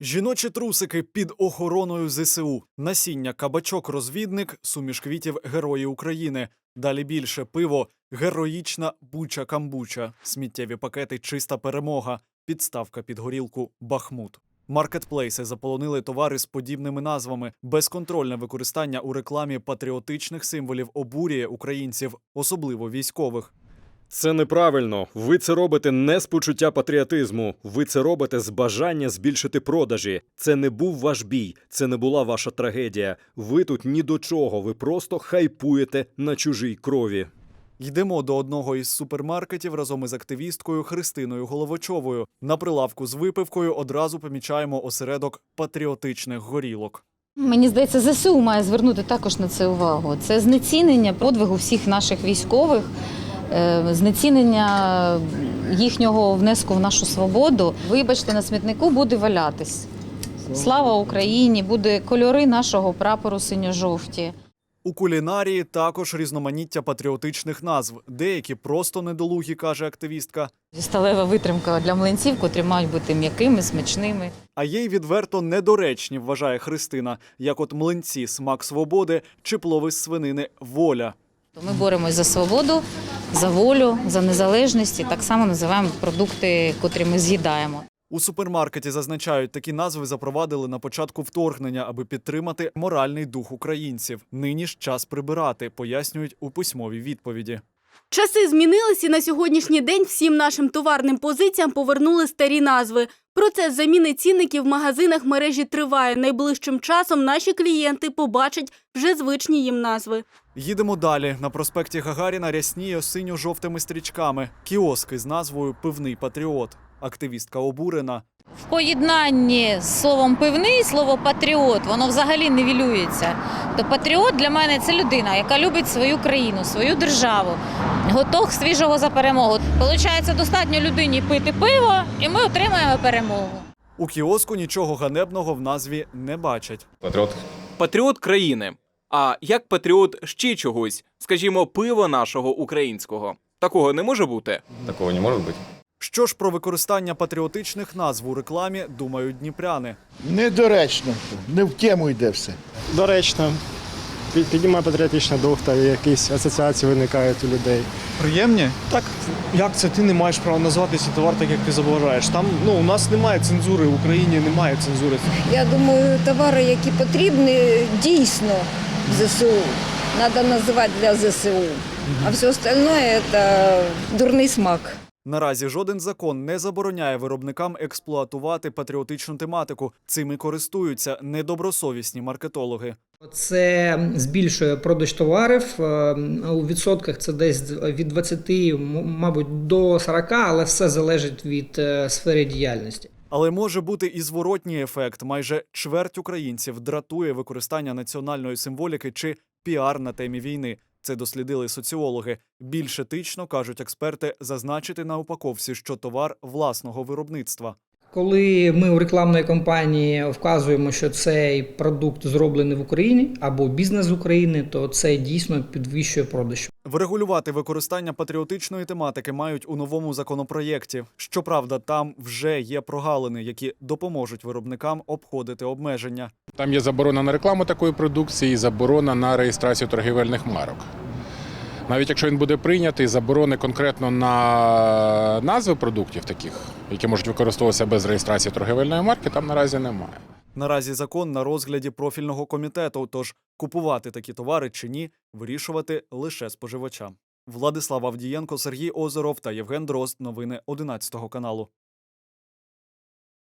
Жіночі трусики під охороною ЗСУ, насіння кабачок-розвідник, суміш квітів Герої України. Далі більше пиво, героїчна буча-камбуча, сміттєві пакети Чиста перемога, підставка під горілку Бахмут. Маркетплейси заполонили товари з подібними назвами. Безконтрольне використання у рекламі патріотичних символів обурює українців, особливо військових. Це неправильно. Ви це робите не з почуття патріотизму. Ви це робите з бажання збільшити продажі. Це не був ваш бій, це не була ваша трагедія. Ви тут ні до чого. Ви просто хайпуєте на чужій крові. Йдемо до одного із супермаркетів разом із активісткою Христиною Головочовою. На прилавку з випивкою одразу помічаємо осередок патріотичних горілок. Мені здається, ЗСУ має звернути також на це увагу. Це знецінення подвигу всіх наших військових, знецінення їхнього внеску в нашу свободу. Вибачте, на смітнику буде валятись. Слава Україні! Буде кольори нашого прапору синьо-жовті. У кулінарії також різноманіття патріотичних назв. Деякі просто недолугі, каже активістка. Сталева витримка для млинців, котрі мають бути м'якими, смачними. А є й відверто недоречні, вважає Христина, як от млинці смак свободи чи плови з свинини воля. Ми боремось за свободу, за волю, за незалежність і так само називаємо продукти, котрі ми з'їдаємо. У супермаркеті зазначають, такі назви запровадили на початку вторгнення, аби підтримати моральний дух українців. Нині ж час прибирати, пояснюють у письмовій відповіді. Часи змінились і на сьогоднішній день всім нашим товарним позиціям повернули старі назви. Процес заміни цінників в магазинах мережі триває. Найближчим часом наші клієнти побачать вже звичні їм назви. Їдемо далі. На проспекті Гагаріна рясніє синьо-жовтими стрічками. Кіоски з назвою Пивний патріот. Активістка обурена. В поєднанні з словом пивний, слово патріот, воно взагалі нівелюється. То патріот для мене це людина, яка любить свою країну, свою державу, готов свіжого за перемогу. Получається, достатньо людині пити пиво, і ми отримаємо перемогу. У кіоску нічого ганебного в назві не бачать. Патріот. Патріот країни. А як патріот ще чогось, скажімо, пива нашого українського. Такого не може бути. Такого не може бути. Що ж про використання патріотичних назв у рекламі думають дніпряни? Недоречно, не в тему йде все. доречно. Під- Піднімає патріотичний дух та якісь асоціації виникають у людей. Приємні? Так, як це? Ти не маєш права назвати свій товар так, як ти забажаєш. Там ну у нас немає цензури, в Україні немає цензури. Я думаю, товари, які потрібні дійсно в ЗСУ, треба називати для ЗСУ. А все остальное це дурний смак. Наразі жоден закон не забороняє виробникам експлуатувати патріотичну тематику. Цим і користуються недобросовісні маркетологи. Це збільшує продаж товарів. е, У відсотках це десь від 20, мабуть, до 40, але все залежить від е, сфери діяльності. Але може бути і зворотній ефект. Майже чверть українців дратує використання національної символіки чи піар на темі війни. Це дослідили соціологи. Більш етично кажуть експерти зазначити на упаковці, що товар власного виробництва. Коли ми у рекламної кампанії вказуємо, що цей продукт зроблений в Україні або бізнес України, то це дійсно підвищує продаж. Врегулювати використання патріотичної тематики мають у новому законопроєкті. Щоправда, там вже є прогалини, які допоможуть виробникам обходити обмеження. Там є заборона на рекламу такої продукції і заборона на реєстрацію торгівельних марок. Навіть якщо він буде прийнятий, заборони конкретно на назви продуктів таких, які можуть використовуватися без реєстрації торгівельної марки, там наразі немає. Наразі закон на розгляді профільного комітету, тож купувати такі товари чи ні, вирішувати лише споживачам. Владислав Авдієнко, Сергій Озеров та Євген Дрозд. Новини 11 каналу.